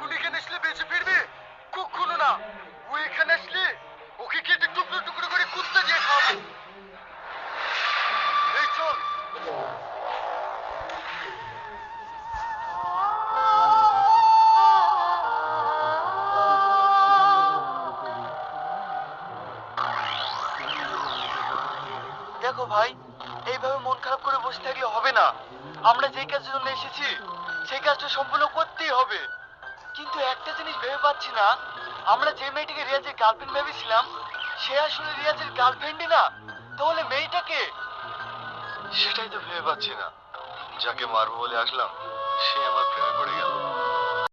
তুই এখানে আসলে বেঁচে ফিরবে? কখনো না। ও এখানে আসলে দেখো ভাই, এইভাবে মন খারাপ করে বসে থাকলে হবে না। আমরা যে কাজের জন্য এসেছি, সেই কাজটা সম্পূর্ণ করতেই হবে। কিন্তু একটা জিনিস ভেবে পাচ্ছি না, আমরা যে মেয়েটাকে রিয়াজের গার্লফ্রেন্ড ভেবেছিলাম, সে আসলে রিয়াজের গার্লফ্রেন্ডই না। তাহলে মেয়েটাকে সেটাই তো ভেবে পাচ্ছি না। যাকে মারবো বলে আসলাম, সে আমার